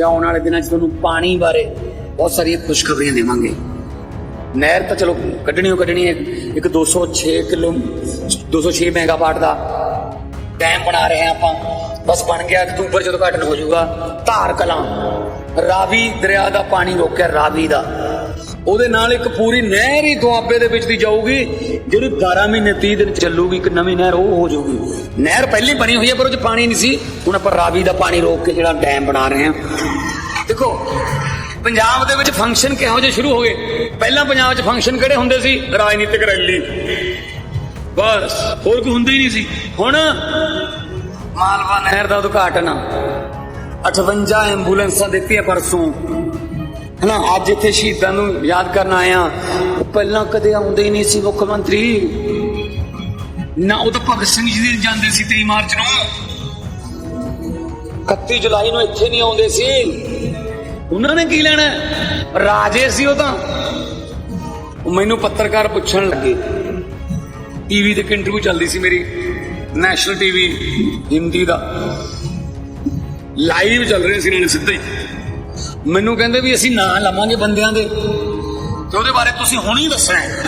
ਤੇ ਆਉਣ ਵਾਲੇ ਦਿਨਾਂ 'ਚ ਤੁਹਾਨੂੰ ਪਾਣੀ ਬਾਰੇ ਬਹੁਤ ਸਾਰੀਆਂ ਖੁਸ਼ਖਬਰੀਆਂ ਦੇਵਾਂਗੇ। ਨਹਿਰ ਤਾਂ ਚਲੋ ਕੱਢਣੀ ਓ ਕੱਢਣੀ ਹੈ। ਇੱਕ 206 ਕਿਲੋ 206 ਮੈਗਾਵਾਟ ਦਾ ਡੈਮ ਬਣਾ ਰਹੇ ਹਾਂ ਆਪਾਂ। ਬਸ ਬਣ ਗਿਆ, ਅਕਤੂਬਰ ਜਦੋਂ ਘਟਨ ਹੋ ਜਾਊਗਾ। ਧਾਰ ਕਲਾਂ, ਰਾਵੀ ਦਰਿਆ ਦਾ ਪਾਣੀ ਰੋਕਿਆ, ਰਾਵੀ ਦਾ। ਉਹਦੇ ਨਾਲ ਇੱਕ ਪੂਰੀ ਨਹਿਰ ਹੀ ਦੁਆਬੇ ਦੇ ਵਿੱਚ ਦੀ ਜਾਊਗੀ, ਜਿਹੜੀ 12 ਮਹੀਨੇ 30 ਦਿਨ ਚੱਲੂਗੀ, ਇੱਕ ਨਵੀਂ ਨਹਿਰ ਉਹ ਹੋ ਜਾਊਗੀ। ਨਹਿਰ ਪਹਿਲੀ ਬਣੀ ਹੋਈ ਹੈ, ਪਰ ਉਹ 'ਚ ਪਾਣੀ ਨਹੀਂ ਸੀ। ਹੁਣ ਆਪਾਂ ਰਾਵੀ ਦਾ ਪਾਣੀ ਰੋਕ ਕੇ ਜਿਹੜਾ ਡੈਮ ਬਣਾ ਰਹੇ ਹਾਂ। ਦੇਖੋ, ਪੰਜਾਬ ਦੇ ਵਿੱਚ ਫੰਕਸ਼ਨ ਕਿਹੋ ਜਿਹੇ ਸ਼ੁਰੂ ਹੋ ਗਏ? ਪਹਿਲਾਂ ਪੰਜਾਬ 'ਚ ਫੰਕਸ਼ਨ ਕਿਹੜੇ ਹੁੰਦੇ ਸੀ? ਰਾਜਨੀਤਿਕ ਰੈਲੀ। ਬਸ, ਹੋਰ ਕੋਈ ਹੁੰਦੀ ਨਹੀਂ ਸੀ। ਹੁਣ ਮਾਲਵਾ ਨਹਿਰ ਦਾ ਉਦਘਾਟਨ 58 ਐਂਬੂਲੈਂਸਾਂ ਦਿੱਤੀਆਂ ਪਰਸੋਂ। ਹਨਾ, ਅੱਜ ਇੱਥੇ ਸ਼ਹੀਦਾਂ ਨੂੰ ਯਾਦ ਕਰਨ ਆਇਆ ਪਹਿਲਾਂ ਕਦੇ ਆਉਂਦੇ ਹੀ ਨਹੀਂ ਸੀ ਮੁੱਖ ਮੰਤਰੀ। ਨਾ ਉਹ ਤਾਂ ਭਗਤ ਸਿੰਘ ਜੀ ਦੇ ਜਾਂਦੇ ਸੀ 23 ਮਾਰਚ ਨੂੰ। 31 ਜੁਲਾਈ ਨੂੰ ਇੱਥੇ ਨਹੀਂ ਆਉਂਦੇ ਸੀ। ਉਹਨਾਂ ਨੇ ਕੀ ਲੈਣਾ? ਰਾਜੇ ਸੀ ਉਹ ਤਾਂ। ਉਹ ਮੈਨੂੰ ਪੱਤਰਕਾਰ ਪੁੱਛਣ ਲੱਗੇ। ਟੀਵੀ ਤੇ ਇੰਟਰਵਿਊ ਚੱਲਦੀ ਸੀ ਮੇਰੀ। ਨੈਸ਼ਨਲ ਟੀਵੀ ਹਿੰਦੀ ਦਾ। ਲਾਈਵ ਚੱਲ ਰਹੇ ਸੀ ਨਾਲੇ ਸਿੱਧਾ ਹੀ। ਮੈਨੂੰ ਕਹਿੰਦੇ ਵੀ ਅਸੀਂ ਨਾਂ ਲਵਾਂਗੇ ਬੰਦਿਆਂ ਦੇ। ਤੇ ਉਹਦੇ ਬਾਰੇ ਤੁਸੀਂ ਹੁਣ ਹੀ ਦੱਸਣਾ ਹੈ।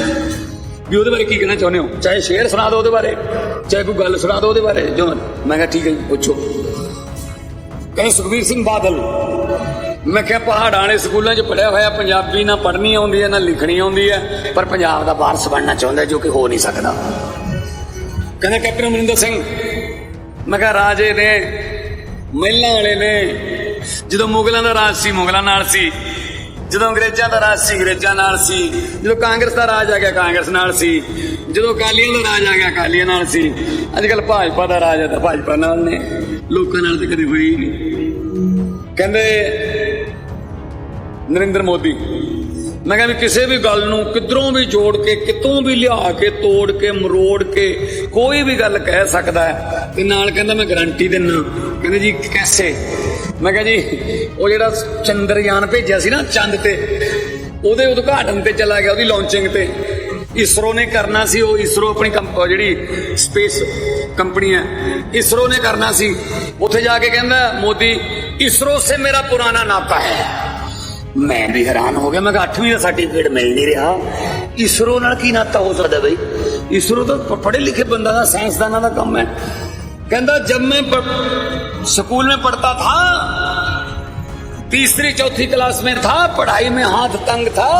ਵੀ ਉਹਦੇ ਬਾਰੇ ਕੀ ਕਹਿਣਾ ਚਾਹੁੰਦੇ ਹੋ? ਚਾਹੇ ਸ਼ੇਰ ਸੁਣਾ ਦਿਓ ਉਹਦੇ ਬਾਰੇ, ਚਾਹੇ ਕੋਈ ਗੱਲ ਸੁਣਾ ਦਿਓ ਉਹਦੇ ਬਾਰੇ। ਜੋ ਮੈਂ ਕਿਹਾ ਠੀਕ ਹੈ ਜੀ, ਪੁੱਛੋ। ਕਹਿੰਦੇ ਸੁਖਬੀਰ ਸਿੰਘ ਬਾਦਲ, ਮੈਂ ਕਿਹਾ ਪਹਾੜਾਂ ਵਾਲੇ ਸਕੂਲਾਂ 'ਚ ਪੜਿਆ ਹੋਇਆ, ਪੰਜਾਬੀ ਨਾ ਪੜ੍ਹਨੀ ਆਉਂਦੀ ਹੈ, ਨਾ ਲਿਖਣੀ ਆਉਂਦੀ ਹੈ, ਪਰ ਪੰਜਾਬ ਦਾ ਵਾਰਸ ਬਣਨਾ ਚਾਹੁੰਦਾ ਜੋ ਕਿ ਹੋ ਨਹੀਂ ਸਕਦਾ। ਕਹਿੰਦੇ ਕੈਪਟਨ ਅਮਰਿੰਦਰ ਸਿੰਘ, ਮੈਂ ਕਿਹਾ ਰਾਜੇ ਨੇ, ਮਹਿਲਾਂ ਵਾਲੇ ਨੇ ਜਦੋਂ ਮੁਗਲਾਂ ਦਾ ਰਾਜ ਸੀ, ਮੁਗਲਾਂ ਨਾਲ ਸੀ, ਜਦੋਂ ਅੰਗਰੇਜ਼ਾਂ ਦਾ ਰਾਜ ਸੀ, ਅੰਗਰੇਜ਼ਾਂ ਨਾਲ ਸੀ, ਜਦੋਂ ਕਾਂਗਰਸ ਦਾ ਰਾਜ ਆ ਗਿਆ, ਕਾਂਗਰਸ ਨਾਲ ਸੀ, ਜਦੋਂ ਅਕਾਲੀਆਂ ਦਾ ਰਾਜ ਆ ਗਿਆ, ਅਕਾਲੀਆਂ ਨਾਲ ਸੀ ਅੱਜ ਕੱਲ ਭਾਜਪਾ ਦਾ ਰਾਜ ਹੈ ਤਾਂ ਭਾਜਪਾ ਨਾਲ ਨੇ, ਲੋਕਾਂ ਨਾਲ ਤਾਂ ਕਦੇ ਹੋਈ ਨਹੀਂ। ਕਹਿੰਦੇ ਨਰਿੰਦਰ ਮੋਦੀ, ਮੈਂ ਕਿਹਾ ਵੀ ਕਿਸੇ ਵੀ ਗੱਲ ਨੂੰ ਕਿਧਰੋਂ ਵੀ ਜੋੜ ਕੇ, ਕਿਤੋਂ ਵੀ ਲਿਆ ਕੇ, ਤੋੜ ਕੇ, ਮਰੋੜ ਕੇ, ਕੋਈ ਵੀ ਗੱਲ ਕਹਿ ਸਕਦਾ ਹੈ, ਤੇ ਨਾਲ ਕਹਿੰਦਾ ਮੈਂ ਗਾਰੰਟੀ ਦਿੰਨਾ। ਕਹਿੰਦੇ ਜੀ ਕੈਸੇ ਮੈਂ ਕਿਹਾ ਜੀ, ਉਹ ਜਿਹੜਾ ਚੰਦਰਯਾਨ ਭੇਜਿਆ ਸੀ ਨਾ, ਚੰਦ ਤੇ, ਉਹਦੇ ਉਦਘਾਟਨ ਤੇ ਚਲਾ ਗਿਆ ਉਹਦੀ ਲਾਂਚਿੰਗ ਤੇ। ਇਸਰੋ ਨੇ ਕਰਨਾ ਸੀ ਉਹ, ਇਸਰੋ ਆਪਣੀ ਕੰਪ- ਜਿਹੜੀ ਸਪੇਸ ਕੰਪਨੀ ਹੈ, ਇਸਰੋ ਨੇ ਕਰਨਾ ਸੀ। ਉੱਥੇ ਜਾ ਕੇ ਕਹਿੰਦਾ, ਮੋਦੀ, ਇਸਰੋ ਸੇ ਮੇਰਾ ਪੁਰਾਣਾ ਨਾਤਾ ਹੈ। ਮੈਂ ਵੀ ਹੈਰਾਨ ਹੋ ਗਿਆ, ਮੈਂ ਕਿਹਾ 8ਵੀਂ ਦਾ ਸਰਟੀਫਿਕੇਟ ਮਿਲ ਨਹੀਂ ਰਿਹਾ। ਇਸਰੋ ਨਾਲ ਕੀ ਨਾਤਾ ਹੋ ਸਕਦਾ ਬਈ? ਇਸਰੋ ਤਾਂ ਪੜ੍ਹੇ ਲਿਖੇ ਬੰਦਾ ਦਾ, ਸਾਇੰਸਦਾਨਾਂ ਦਾ ਕੰਮ ਹੈ। کہندا جب میں سکول میں پڑھتا تھا، تیسری چوتھی کلاس میں تھا، پڑھائی میں ہاتھ تنگ تھا،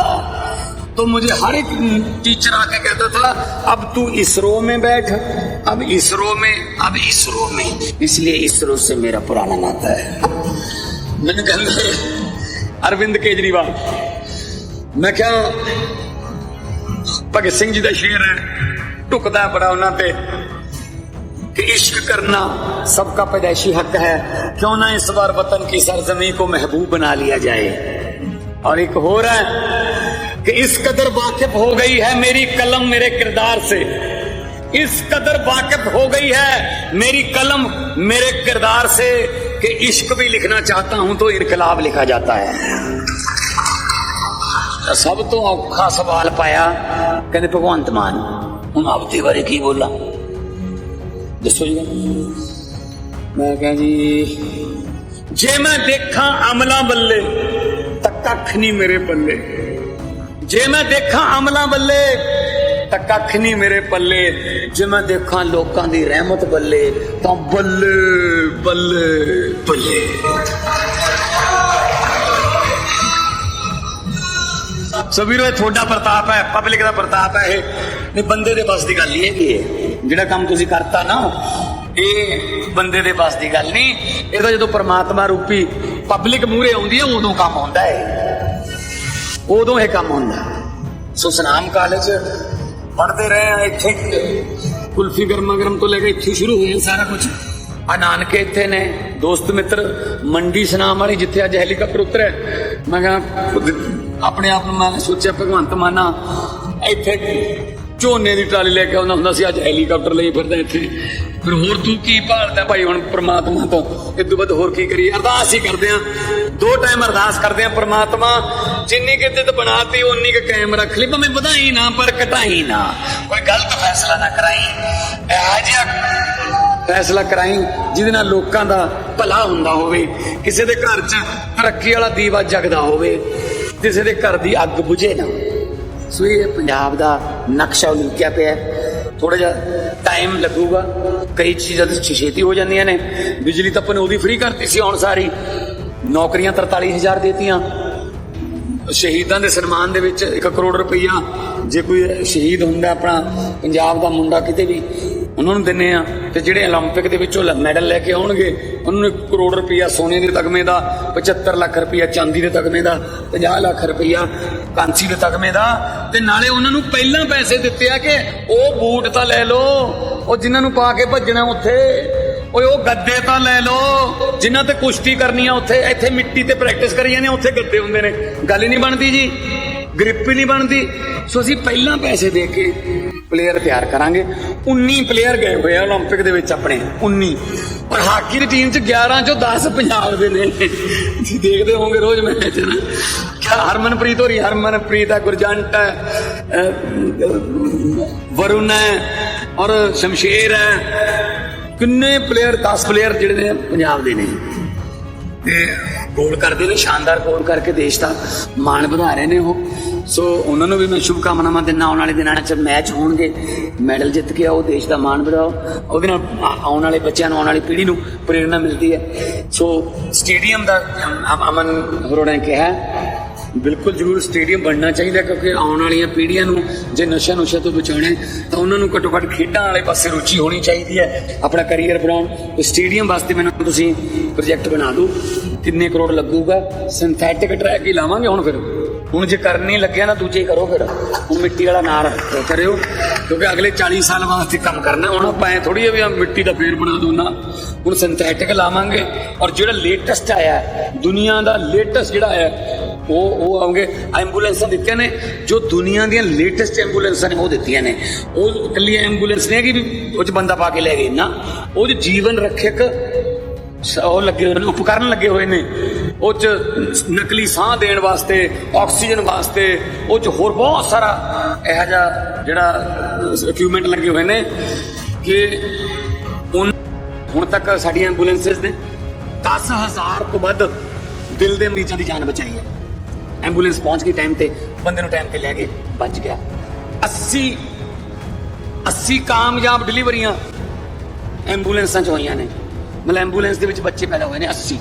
تو مجھے ہر ایک ٹیچر آ کے کہتا تھا، اب تو اسرو میں بیٹھ، اب اسرو میں، اب اسرو میں۔ اس لیے اسرو سے میرا پرانا ناتا ہے۔ میں نے کہا اروند کیجریوال۔ میں کیا بھگت سنگھ جی کا شیر ہے، ٹکتا بڑا انہوں پہ کہ عشق کرنا سب کا پیدائشی حق ہے۔ کیوں نہ اس بار وطن کی سرزمین کو محبوب بنا لیا جائے۔ اور ایک ہو رہا ہے کہ اس قدر واقف ہو گئی ہے میری قلم میرے کردار سے۔ اس قدر واقف ہو گئی ہے میری قلم میرے کردار سے کہ عشق بھی لکھنا چاہتا ہوں تو انقلاب لکھا جاتا ہے۔ سب تو اوکھا سوال پایا کہ بھگوانت مان ہوں آپ کی بولا؟ ਦੱਸੋ ਜੀ ਮੈਂ ਕਿਹਾ ਜੀ, ਜੇ ਮੈਂ ਦੇਖਾਂ ਅਮਲਾਂ ਬੱਲੇ ਤਾਂ ਕੱਖ ਨਹੀਂ ਮੇਰੇ ਪੱਲੇ। ਜੇ ਮੈਂ ਦੇਖਾਂ ਅਮਲਾਂ ਬੱਲੇ ਤਾਂ ਕੱਖ ਨਹੀਂ ਮੇਰੇ ਪੱਲੇ। ਜੇ ਮੈਂ ਦੇਖਾਂ ਲੋਕਾਂ ਦੀ ਰਹਿਮਤ ਬੱਲੇ ਤਾਂ ਬੱਲੇ ਬੱਲੇ ਬੱਲੇ ਸਭੀਰੋ ਇਹ ਤੁਹਾਡਾ ਪ੍ਰਤਾਪ ਹੈ ਪਬਲਿਕ ਦਾ ਪ੍ਰਤਾਪ ਹੈ ਇਹ ਨਹੀਂ ਬੰਦੇ ਦੇ ਬਸ ਦੀ ਗੱਲ ਹੀ ਹੈਗੀ ਹੈ ਜਿਹੜਾ ਕੰਮ ਤੁਸੀਂ ਕਰਤਾ ਨਾ ਇਹ ਬੰਦੇ ਦੇ ਬਸ ਦੀ ਗੱਲ ਨਹੀਂ ਇਹ ਤਾਂ ਜਦੋਂ ਪ੍ਰਮਾਤਮਾ ਰੂਪੀ ਪਬਲਿਕ ਮੂਹਰੇ ਆਉਂਦੀ ਹੈ ਉਦੋਂ ਕੰਮ ਹੁੰਦਾ ਹੈ ਉਦੋਂ ਇਹ ਕੰਮ ਹੁੰਦਾ ਸੋ ਸਨਾਮ ਕਾਲਜ ਪੜ੍ਹਦੇ ਰਹੇ ਆ ਇੱਥੇ ਕੁਲਫੀ ਗਰਮਾ ਗਰਮ ਤੋਂ ਲੈ ਕੇ ਇੱਥੇ ਸ਼ੁਰੂ ਹੋਇਆ ਸਾਰਾ ਕੁਝ ਆ ਨਾਨਕੇ ਇੱਥੇ ਨੇ ਦੋਸਤ ਮਿੱਤਰ ਮੰਡੀ ਸਨਾਮ ਵਾਲੀ ਜਿੱਥੇ ਅੱਜ ਹੈਲੀਕਾਪਟਰ ਉਤਰਿਆ ਮੈਂ ਕਿਹਾ ਖੁਦ ਆਪਣੇ ਆਪ ਨੂੰ ਮੈਂ ਸੋਚਿਆ, ਭਗਵੰਤ ਮਾਨਾ ਇੱਥੇ ਝੋਨੇ ਦੀ ਟਰਾਲੀ ਲੈ ਕੇ ਆਉਂਦਾ ਹੁੰਦਾ ਸੀ, ਅੱਜ ਹੈਲੀਕਾਪਟਰ ਲਈ ਫਿਰਦਾ ਇੱਥੇ। ਫਿਰ ਹੋਰ ਤੂੰ ਕੀ ਭਾਲਦਾ ਭਾਈ ਹੁਣ ਪ੍ਰਮਾਤਮਾ ਤੋਂ? ਇਹ ਵੱਧ ਹੋਰ ਕੀ ਕਰੀਏ? ਅਰਦਾਸ ਹੀ ਕਰਦੇ ਆ ਦੋ ਟਾਈਮ ਅਰਦਾਸ ਕਰਦੇ ਆ ਪ੍ਰਮਾਤਮਾ ਜਿੰਨੀ ਕਿ ਇੱਜ਼ਤ ਬਣਾਤੀ ਉਨੀ ਕੁ ਕਾਇਮ ਰੱਖ ਲਈ। ਭਾਵੇਂ ਵਧਾਈ ਨਾ, ਪਰ ਘਟਾਈ ਨਾ। ਕੋਈ ਗਲਤ ਫੈਸਲਾ ਨਾ ਕਰਾਈ। ਇਹ ਜਿਹਾ ਫੈਸਲਾ ਕਰਾਈ, ਜਿਹਦੇ ਨਾਲ ਲੋਕਾਂ ਦਾ ਭਲਾ ਹੁੰਦਾ ਹੋਵੇ, ਕਿਸੇ ਦੇ ਘਰ 'ਚ ਤਰੱਕੀ ਵਾਲਾ ਦੀਵਾ ਜਗਦਾ ਹੋਵੇ। ਕਿਸੇ ਦੇ ਘਰ ਦੀ ਅੱਗ ਬੁਝੇ ਨਾ। ਸੋ ਇਹ ਪੰਜਾਬ ਦਾ ਨਕਸ਼ਾ ਉਲੀਕਿਆ ਪਿਆ ਥੋੜਾ ਜਿਹਾ ਟਾਈਮ ਲੱਗੂਗਾ। ਕਈ ਚੀਜ਼ਾਂ ਤੇ ਛੇਤੀ ਹੋ ਜਾਂਦੀਆਂ ਨੇ। ਬਿਜਲੀ ਤਾਂ ਆਪਾਂ ਨੇ ਉਹਦੀ ਫ੍ਰੀ ਕਰਤੀ ਸੀ ਹੁਣ ਸਾਰੀ। ਨੌਕਰੀਆਂ 43000 ਦੇਤੀਆਂ। ਸ਼ਹੀਦਾਂ ਦੇ ਸਨਮਾਨ ਦੇ ਵਿੱਚ 1 ਕਰੋੜ ਰੁਪਈਆ। ਜੇ ਕੋਈ ਸ਼ਹੀਦ ਹੁੰਦਾ ਆਪਣਾ, ਪੰਜਾਬ ਦਾ ਮੁੰਡਾ ਕਿਤੇ ਵੀ ਉਹਨਾਂ ਨੂੰ ਦਿੰਨੇ ਆ ਤੇ ਜਿਹੜੇ 올림픽 ਦੇ ਵਿੱਚੋਂ ਮੈਡਲ ਲੈ ਕੇ ਆਉਣਗੇ ਉਹਨਾਂ ਨੂੰ 1 ਕਰੋੜ ਰੁਪਈਆ ਸੋਨੇ ਦੇ ਤਗਮੇ ਦਾ 75 ਲੱਖ ਰੁਪਈਆ ਚਾਂਦੀ ਦੇ ਤਗਮੇ ਦਾ 50 ਲੱਖ ਰੁਪਈਆ ਕਾਂਸੀ ਦੇ ਤਗਮੇ ਦਾ ਤੇ ਨਾਲੇ ਉਹਨਾਂ ਨੂੰ ਪਹਿਲਾਂ ਪੈਸੇ ਦਿੱਤੇ ਆ ਕਿ ਉਹ ਬੂਟ ਤਾਂ ਲੈ ਲਓ ਉਹ ਜਿਨ੍ਹਾਂ ਨੂੰ ਪਾ ਕੇ ਭੱਜਣਾ ਉੱਥੇ ਓਏ ਉਹ ਗੱਦੇ ਤਾਂ ਲੈ ਲਓ ਜਿਨ੍ਹਾਂ ਤੇ ਕੁਸ਼ਤੀ ਕਰਨੀ ਆ ਉੱਥੇ ਇੱਥੇ ਮਿੱਟੀ ਤੇ ਪ੍ਰੈਕਟਿਸ ਕਰੀ ਜਾਂਦੇ ਆ, ਉੱਥੇ ਗੱਦੇ ਹੁੰਦੇ ਨੇ ਗੱਲ ਹੀ ਨਹੀਂ ਬਣਦੀ ਜੀ ਗ੍ਰਿਪ ਹੀ ਨਹੀਂ ਬਣਦੀ ਸੋ ਅਸੀਂ ਪਹਿਲਾਂ ਪੈਸੇ ਦੇ ਕੇ ਪਲੇਅਰ ਤਿਆਰ ਕਰਾਂਗੇ 19 ਪਲੇਅਰ ਗਏ ਹੋਏ ਆ 올림픽 ਦੇ ਵਿੱਚ ਆਪਣੇ 19 ਪਰ ਹਾਕੀ ਦੀ ਟੀਮ 'ਚ 11 ਚੋਂ 10 ਪੰਜਾਬ ਦੇ ਨੇ ਤੁਸੀਂ ਦੇਖਦੇ ਹੋਵੋਗੇ ਰੋਜ਼ ਮੈਚ ਨਾ ਕਿਆ ਹਰਮਨਪ੍ਰੀਤ ਹੋਰੀ ਹਰਮਨਪ੍ਰੀਤ ਹੈ ਗੁਰਜੰਟ ਹੈ ਅਹ, ਵਰੁਣ ਹੈ ਔਰ ਸ਼ਮਸ਼ੇਰ ਹੈ ਕਿੰਨੇ ਪਲੇਅਰ 10 ਪਲੇਅਰ ਜਿਹੜੇ ਨੇ ਪੰਜਾਬ ਦੇ ਨੇ ਤੇ ਗੋਲ ਕਰਦੇ ਨੇ, ਸ਼ਾਨਦਾਰ ਗੋਲ ਕਰਕੇ ਦੇਸ਼ ਦਾ ਮਾਣ ਵਧਾ ਰਹੇ ਨੇ ਉਹ। ਸੋ ਉਹਨਾਂ ਨੂੰ ਵੀ ਮੈਂ ਸ਼ੁਭ ਕਾਮਨਾਵਾਂ ਦਿੰਦਾ, ਆਉਣ ਵਾਲੇ ਦਿਨਾਂ 'ਚ ਮੈਚ ਹੋਣਗੇ। ਮੈਡਲ ਜਿੱਤ ਕੇ ਆਓ, ਦੇਸ਼ ਦਾ ਮਾਣ ਵਧਾਓ। ਉਹਦੇ ਨਾਲ ਆਉਣ ਵਾਲੇ ਬੱਚਿਆਂ ਨੂੰ, ਆਉਣ ਵਾਲੀ ਪੀੜ੍ਹੀ ਨੂੰ ਪ੍ਰੇਰਣਾ ਮਿਲਦੀ ਹੈ। ਸੋ ਸਟੇਡੀਅਮ ਦਾ ਅਮਨ ਹੋਰਾਂ ਨੇ ਕਿਹਾ ਬਿਲਕੁਲ ਜ਼ਰੂਰ ਸਟੇਡੀਅਮ ਬਣਨਾ ਚਾਹੀਦਾ ਕਿਉਂਕਿ ਆਉਣ ਵਾਲੀਆਂ ਪੀੜ੍ਹੀਆਂ ਨੂੰ ਜੇ ਨਸ਼ਾ ਨੁਸ਼ਾ ਤੋਂ ਬਚਾਉਣਾ ਤਾਂ ਉਹਨਾਂ ਨੂੰ ਘੱਟੋ ਘੱਟ ਖੇਡਾਂ ਵਾਲੇ ਪਾਸੇ ਰੁਚੀ ਹੋਣੀ ਚਾਹੀਦੀ ਹੈ। ਆਪਣਾ ਕੈਰੀਅਰ ਬਣਾਉਣ। ਸਟੇਡੀਅਮ ਵਾਸਤੇ ਮੈਨੂੰ ਤੁਸੀਂ ਪ੍ਰੋਜੈਕਟ ਬਣਾ ਦਿਓ। ਕਿੰਨੇ ਕਰੋੜ ਲੱਗੂਗਾ? ਸਿੰਥੈਟਿਕ ਟਰੈਕ ਹੀ ਲਾਵਾਂਗੇ ਹੁਣ ਫਿਰ। ਹੁਣ ਜੇ ਕਰਨੀ ਲੱਗਿਆ ਨਾ ਦੂਜੇ ਕਰੋ ਫਿਰ। ਹੁਣ ਮਿੱਟੀ ਵਾਲਾ ਨਾਰ ਕਰਿਓ। ਕਿਉਂਕਿ ਅਗਲੇ 40 ਸਾਲ ਵਾਸਤੇ ਕੰਮ ਕਰਨਾ। ਹੁਣ ਆਪਾਂ ਐ ਥੋੜੀ ਵੀ ਮਿੱਟੀ ਦਾ ਫੇਰ ਬਣਾ ਦੋ ਨਾ। ਹੁਣ ਸਿੰਥੈਟਿਕ ਲਾਵਾਂਗੇ। ਔਰ ਜਿਹੜਾ ਲੇਟੈਸਟ ਆਇਆ ਦੁਨੀਆ ਦਾ ਲੇਟੈਸਟ ਜਿਹੜਾ ਆਇਆ ਉਹ ਉਹ ਆਉਂਗੇ ਐਂਬੂਲੈਂਸਾਂ ਦਿੱਤੀਆਂ ਨੇ, ਜੋ ਦੁਨੀਆ ਦੀਆਂ ਲੇਟੈਸਟ ਐਂਬੂਲੈਂਸਾਂ ਨੇ, ਉਹ ਦਿੱਤੀਆਂ ਨੇ। ਉਹ ਇਕੱਲੀ ਐਂਬੂਲੈਂਸ ਨਹੀਂ ਹੈਗੀ ਵੀ ਉਹ ਚ ਬੰਦਾ ਪਾ ਕੇ ਲੈ ਗਏ। ਨਾ, ਉਹ 'ਚ ਜੀਵਨ ਰੱਖਿਅਕ ਉਹ ਲੱਗੇ ਹੋਏ ਨੇ, ਉਪਕਰਨ ਲੱਗੇ ਹੋਏ ਨੇ। ਉਹ ਚ ਨਕਲੀ ਸਾਹ ਦੇਣ ਵਾਸਤੇ, ਆਕਸੀਜਨ ਵਾਸਤੇ, ਉਹ ਚ ਹੋਰ ਬਹੁਤ ਸਾਰਾ ਇਹੋ ਜਿਹਾ ਜਿਹੜਾ ਇਕਵਿਪਮੈਂਟ ਲੱਗੇ ਹੋਏ ਨੇ ਕਿ ਉਨ- ਹੁਣ ਤੱਕ ਸਾਡੀਆਂ ਐਂਬੂਲੈਂਸਸ ਨੇ 10000 ਤੋਂ ਵੱਧ ਦਿਲ ਦੇ ਮਰੀਜ਼ਾਂ ਦੀ ਜਾਨ ਬਚਾਈ ਹੈ। ਐਂਬੂਲੈਂਸ ਪਹੁੰਚ ਗਈ ਟਾਈਮ ਤੇ, ਬੰਦੇ ਨੂੰ ਟਾਈਮ ਤੇ ਲੈ ਕੇ ਬਚ ਗਿਆ। 80 80 ਕਾਮਯਾਬ ਡਿਲੀਵਰੀਆਂ ਐਂਬੂਲੈਂਸਾਂ ਚ ਹੋਈਆਂ ਨੇ। ਮਤਲਬ ਐਂਬੂਲੈਂਸ ਦੇ ਵਿੱਚ ਬੱਚੇ ਪੈਦਾ ਹੋਏ ਨੇ 80